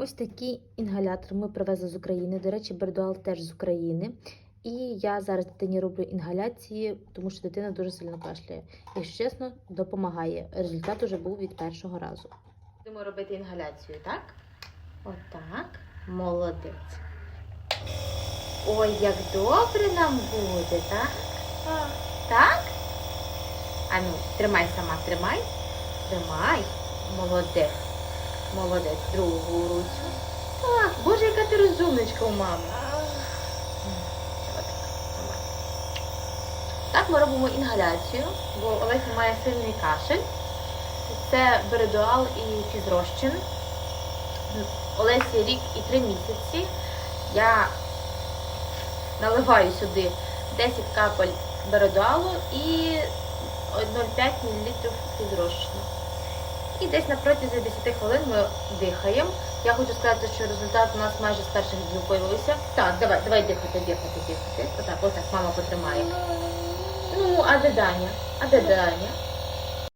Ось такий інгалятор ми привезли з України. До речі, Бердуал теж з України. І я зараз дитині роблю інгаляції, тому що дитина дуже сильно кашляє. Якщо чесно, допомагає. Результат уже був від першого разу. Будемо робити інгаляцію, так? Отак. Молодець. Ой, як добре нам буде, так? Так? А ну, тримай сама, тримай. Тримай. Молодець. Молодець. Другу руцю. Так, боже, яка ти розумничка у мами. Так ми робимо інгаляцію, бо Олеся має сильний кашель. Це бередуал і фізрозчин. Олесі рік і три місяці. Я наливаю сюди 10 капель бередуалу і 0,5 мл фізрозчину. І десь на протязі 10 хвилин ми дихаємо. Я хочу сказати, що результат у нас майже з перших днів появився. Так, давай, давай дихати, дихати, дихати. Отак, отак, мама потримає. Ну, а де Даня? А де Даня?